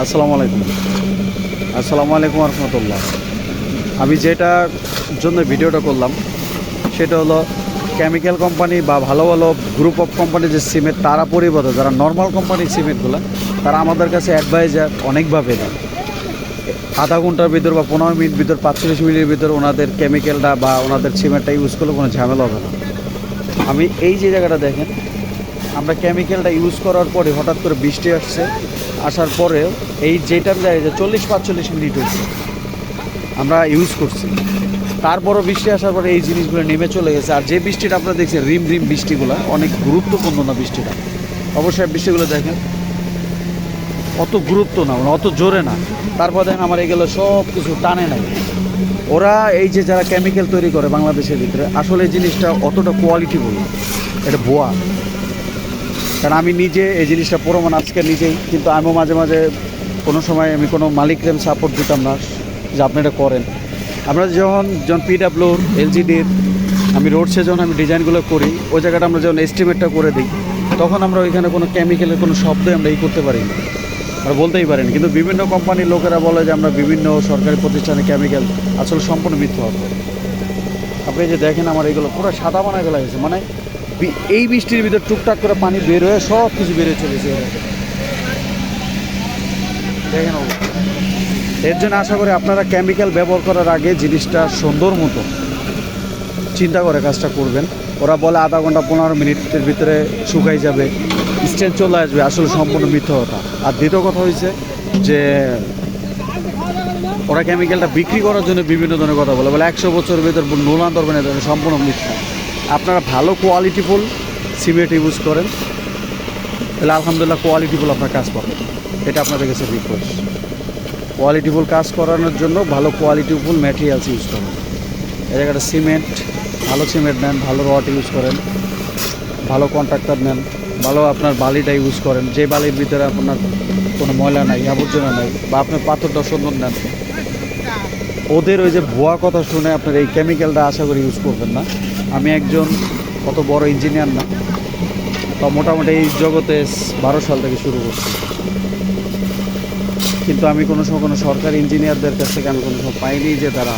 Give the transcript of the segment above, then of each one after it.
আসসালামু আলাইকুম। আসসালামু আলাইকুম রহমতুল্লাহ আমি যেটার জন্য ভিডিওটা করলাম, সেটা হলো কেমিক্যাল কোম্পানি বা ভালো ভালো গ্রুপ অফ কোম্পানি যে সিমেন্ট, তারা পরিবর্তে, যারা নর্মাল কোম্পানির সিমেন্টগুলো, তারা আমাদের কাছে অ্যাডভাইজার অনেকভাবে দেয় আধা ঘণ্টার ভিতর বা পনেরো মিনিট ভিতর, পাঁচচল্লিশ মিনিটের ভিতর ওনাদের কেমিক্যালটা বা ওনাদের সিমেন্টটা ইউজ করলে কোনো ঝামেলা হবে না। আমি এই যে জায়গাটা দেখেন, আমরা কেমিক্যালটা ইউজ করার পরে হঠাৎ করে বৃষ্টি আসছে আসার পরেও এই যেটার যে চল্লিশ পাঁচচল্লিশ মিনিট হয়েছে, আমরা ইউজ করছি। তারপরও বৃষ্টি আসার পরে এই জিনিসগুলো নেমে চলে গেছে। আর যে বৃষ্টিটা আপনারা দেখছেন, রিম রিম বৃষ্টিগুলো, অনেক গুরুত্বপূর্ণ না বৃষ্টিটা? অবশ্যই বৃষ্টিগুলো দেখেন। অত গুরুত্ব না মানে অত জোরে না। তারপর দেখেন আমার এগুলো সব কিছু টানে নাই। ওরা এই যে যারা কেমিক্যাল তৈরি করে বাংলাদেশের ভিতরে, আসলে জিনিসটা অতটা কোয়ালিটি বলি এটা বোয়া কারণ আমি নিজে এই জিনিসটা প্রমাণ আজকে নিজেই, কিন্তু আমিও মাঝে মাঝে কোনো সময় আমি কোনো মালিককে সাপোর্ট দিতাম না যে আপনি এটা করেন। আমরা যখন যখন পিডাব্লিউর এলজিডির আমি রোড রোডসে যখন আমি ডিজাইনগুলো করি, ওই জায়গাটা আমরা যখন এস্টিমেটটা করে দিই, তখন আমরা ওইখানে কোনো কেমিক্যালের কোনো শব্দই আমরা ই করতে পারি না। আমরা বলতেই পারেন কিন্তু বিভিন্ন কোম্পানির লোকেরা বলে যে আমরা বিভিন্ন সরকারি প্রতিষ্ঠানে কেমিক্যাল আসলে সম্পূর্ণ মিথ্যা হবে আপনি যে দেখেন আমার এগুলো পুরো সাদা বানা গেলা হয়েছে। মানে এই বৃষ্টির ভিতর টুকটাক করে পানি বের হয়ে সব কিছু বেরিয়ে চলেছে। দেখেন এর জন্য আশা করি আপনারা কেমিক্যাল ব্যবহার করার আগে জিনিসটা সুন্দর মতো চিন্তা করে কাজটা করবেন। ওরা বলে আধা ঘণ্টা, পনেরো মিনিটের ভিতরে শুকাই যাবে স্ট্যান্ড চলে আসবে, আসলে সম্পূর্ণ মিথ্যা কথা। আর দ্বিতীয় কথা হয়েছে যে, ওরা কেমিক্যালটা বিক্রি করার জন্য বিভিন্ন ধরনের কথা বলে। বলে একশো বছরের ভিতর নোলান ধরবেন সম্পূর্ণ মিথ্যা। আপনারা ভালো কোয়ালিটিফুল সিমেন্ট ইউজ করেন, তাহলে আলহামদুলিল্লাহ কোয়ালিটিফুল আপনার কাজ পাবেন এটা আপনাদের কাছে রিকোয়েস্ট কোয়ালিটিফুল কাজ করানোর জন্য ভালো কোয়ালিটিফুল ম্যাটেরিয়ালস ইউজ করেন। এই জায়গাটা সিমেন্ট ভালো সিমেন্ট নেন, ভালো রড ইউজ করেন, ভালো কন্ট্রাক্টর নেন, ভালো আপনার বালিটা ইউজ করেন। যে বালির ভিতরে আপনার কোনো ময়লা নাই, আবর্জনা নাই, বা আপনার পাথরটা সুন্দর নেন ওদের ওই যে ভুয়া কথা শুনে আপনার এই কেমিক্যালটা আশা করি ইউজ করবেন না। আমি একজন কত বড় ইঞ্জিনিয়ার না, তো মোটামুটি এই জগতে বারো সাল থেকে শুরু করছি। কিন্তু আমি কোনো সময় কোনো সরকারি ইঞ্জিনিয়ারদের কাছ থেকে আমি কোনো সময় পাইনি যে তারা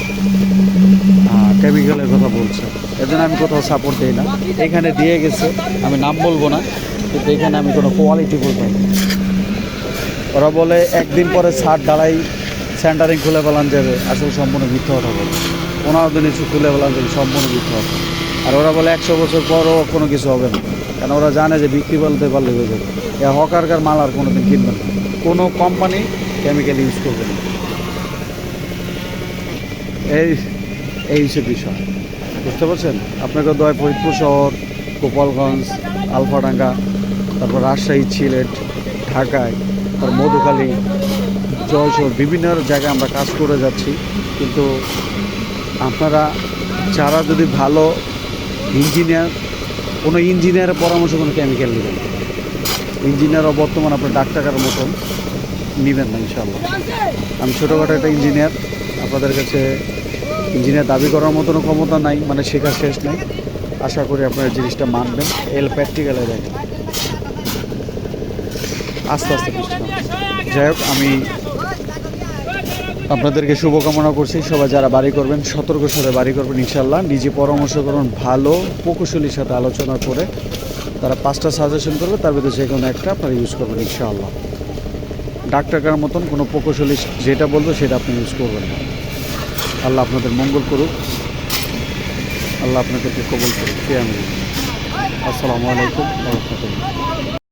কেমিক্যালের কথা বলছে। এর জন্য আমি কোথাও সাপোর্ট দিই না। এখানে দিয়ে গেছে, আমি নাম বলব না, কিন্তু এখানে আমি কোনো কোয়ালিটি বলব না। ওরা বলে, একদিন পরে ছাদ ডালাই সেন্টারিং খুলে ফেলান যাবে, আসলে সম্পূর্ণ মিথ্যা কথা বলে। পনেরো দিন কিছু খুলে ফেলান যাবে সম্পূর্ণ মিথ্যা কথা আর ওরা বলে একশো বছর পরও কোনো কিছু হবে না। কেন ওরা জানে যে বিক্রি বলতে পারলে হয়ে যাবে। এ হকারকার মাল আর কোনো দিন কিনবে না। কোনো কোম্পানি কেমিক্যাল ইউজ করবে না। এই এই হচ্ছে বিষয়। বুঝতে পারছেন? আপনাকে দয় ফরিদপুর শহর, গোপালগঞ্জ, আলফাডাঙ্গা, তারপর রাজশাহী, সিলেট, ঢাকায়, তারপর মধুখালী জয়সর বিভিন্ন জায়গায় আমরা কাজ করে যাচ্ছি। কিন্তু আপনারা যারা যদি ভালো ইঞ্জিনিয়ার কোনো ইঞ্জিনিয়ারের পরামর্শ, কোনো কেমিক্যাল নেবেন। ইঞ্জিনিয়ারও বর্তমান আপনার ডাক্তারের মতন নেবেন না ইনশাল্লাহ আমি ছোটোখাটো একটা ইঞ্জিনিয়ার আপনাদের কাছে ইঞ্জিনিয়ার দাবি করার মতনও ক্ষমতা নাই মানে শেখার শেষ নেই। আশা করি আপনারা জিনিসটা মানবেন। এল প্র্যাকটিক্যালে দেখেন। আস্তে আস্তে যাই হোক, আমি আপনাদেরকে শুভকামনা করছি। সবাই যারা বাড়ি করবেন, সতর্ক সাথে বাড়ি করবেন ইনশাল্লাহ নিজে পরামর্শ করুন, ভালো প্রকৌশলীর সাথে আলোচনা করে তারা পাঁচটা সাজেশন করবে, তার ভিতরে যে কোনো একটা আপনারা ইউজ করবেন, ইনশাআল্লাহ। ডাক্তারকার মতন কোনো প্রকৌশলী যেটা বলবে সেটা আপনি ইউজ করবেন আল্লাহ আপনাদের মঙ্গল করুক। আল্লাহ আপনাদেরকে কবল করুক। আসসালামু আলাইকুম রহমতুল্লাহ।